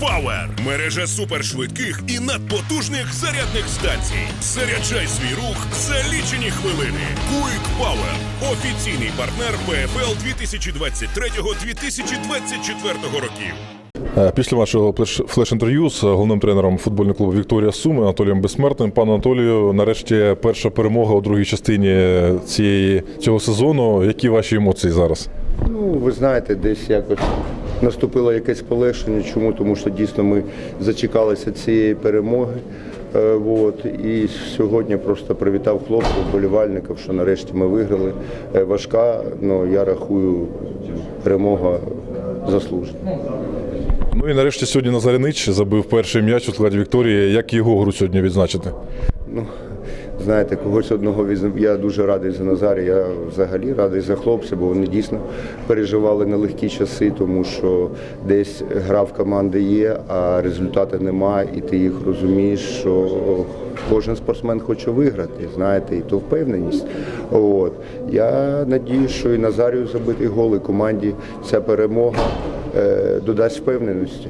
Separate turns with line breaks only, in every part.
Power – мережа супершвидких і надпотужних зарядних станцій. Заряджай свій рух за лічені хвилини. Quick Power – офіційний партнер ПФЛ 2023-2024 років.
Е, Після вашого флеш-інтерв'ю з головним тренером футбольного клубу Вікторія Суми Анатолієм Безсмертним. Пане Анатолію, нарешті перша перемога у другій частині цієї цього сезону. Які ваші емоції зараз?
Ну, ви знаєте, десь якось наступило якесь полегшення. Чому? Тому що дійсно ми зачекалися цієї перемоги. Е, от, і сьогодні просто привітав хлопців, вболівальників, що нарешті ми виграли. Е, важка, але я рахую, перемога заслужена.
Ну і нарешті сьогодні Назарянич забив перший м'яч у складі Вікторії. Як його гру сьогодні відзначити?
Ну, знаєте, когось одного візьму. Я дуже радий за Назарі. Я взагалі радий за хлопців, бо вони дійсно переживали нелегкі часи, тому що десь гра в команди є, а результату немає, і ти їх розумієш, що кожен спортсмен хоче виграти, знаєте, і то впевненість. От. Я надію, що і Назарію забитий гол, і команді ця перемога е, додасть впевненості.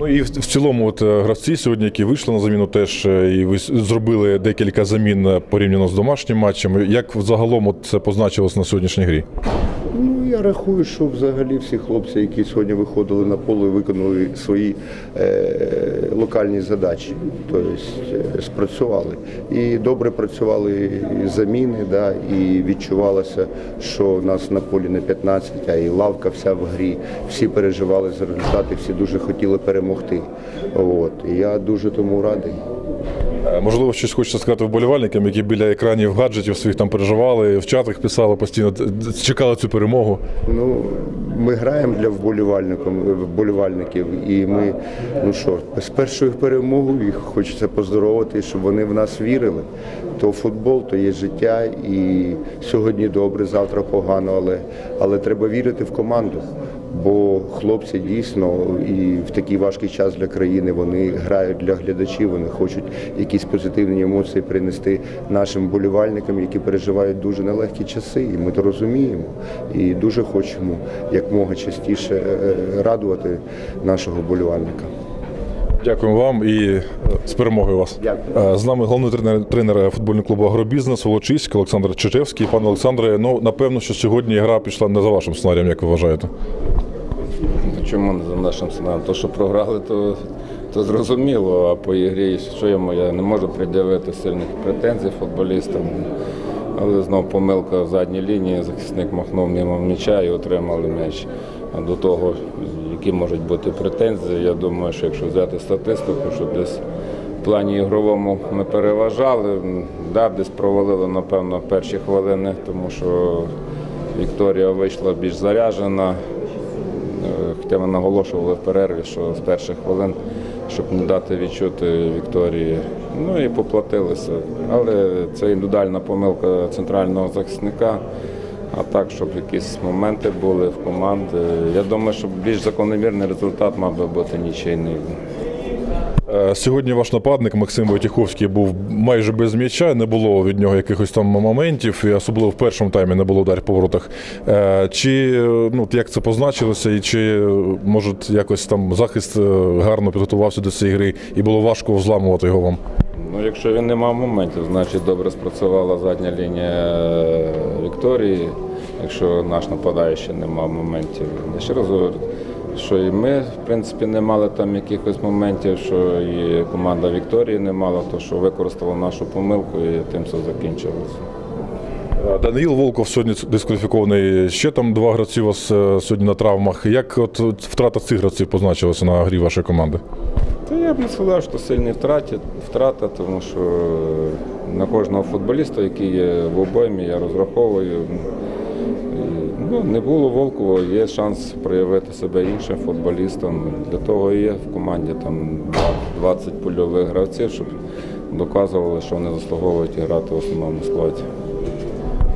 Ну і в цілому, от е, гравці сьогодні, які вийшли на заміну, теж е, і ви зробили декілька замін е, порівняно з домашнім матчем. Як взагалом от це позначилось на сьогоднішній грі?
Рахую, що взагалі всі хлопці, які сьогодні виходили на поле, виконали свої е, локальні задачі, тобто е, спрацювали. І добре працювали заміни, да, і відчувалося, що нас на полі не 15, а і лавка вся в грі. Всі переживали за результати, всі дуже хотіли перемогти. От. І я дуже тому радий.
Е, Можливо, щось хочеться сказати вболівальникам, які біля екранів гаджетів своїх там переживали, в чатах писали постійно, чекали цю перемогу.
Ну, ми граємо для вболівальників, вболівальників, і ми, ну що, з першою перемогою їх хочеться поздоровити, щоб вони в нас вірили. То футбол, то є життя, і сьогодні добре, завтра погано, але, але треба вірити в команду. Бо хлопці дійсно і в такий важкий час для країни вони грають для глядачів, вони хочуть якісь позитивні емоції принести нашим болівальникам, які переживають дуже нелегкі часи. І ми то розуміємо. І дуже хочемо якмога частіше е, радувати нашого болівальника.
Дякуємо вам і е, з перемогою вас.
Дякую.
Е, З нами головний тренер, тренер футбольного клубу Агробізнес Волочиськ Олександр Чечевський. Пане Олександре, ну напевно, що сьогодні гра пішла не за вашим сценарієм, як ви вважаєте.
Ну, Чому не за нашим сценарієм? То, що програли, то, то зрозуміло, а по ігрі, що йому я не можу пред'явити сильних претензій футболістам. Але знов помилка в задній лінії, захисник махнув мимо м'яча і отримали м'яч. А до того, які можуть бути претензії, я думаю, що якщо взяти статистику, що десь в плані ігровому ми переважали, да, десь провалили, напевно, перші хвилини, тому що Вікторія вийшла більш заряджена. Е, Хоча ми наголошували в перерві, що з перших хвилин, щоб не дати відчути Вікторії. Ну і поплатилися. Але це індивідуальна помилка центрального захисника. А так, щоб якісь моменти були в команди. Я думаю, що більш закономірний результат мав би бути нічийний.
Е, Сьогодні ваш нападник Максим Войтіховський був майже без м'яча, не було від нього якихось там моментів, і особливо в першому таймі не було ударів по воротах. Е, Чи е, ну як це позначилося, і чи може якось там захист гарно підготувався до цієї гри, і було важко взламувати його вам?
Ну, якщо він не мав моментів, значить добре спрацювала задня лінія е, Вікторії. Якщо наш нападаючий не мав моментів, я ще раз говорю, що і ми, в принципі, не мали там якихось моментів, що і команда Вікторії не мала, то що використала нашу помилку і тим все закінчилося.
Е, Даниїл Волков сьогодні дискваліфікований. Ще там два гравці у вас е, сьогодні на травмах. Як от втрата цих гравців позначилася на грі вашої команди?
Та я б не сказав, що сильні втраті, втрата, тому що на кожного футболіста, який є в обоймі, я розраховую. Ну, не було Волкова, є шанс проявити себе іншим футболістам. Для того і є в команді там 20 польових гравців, щоб доказували, що вони заслуговують грати в основному складі.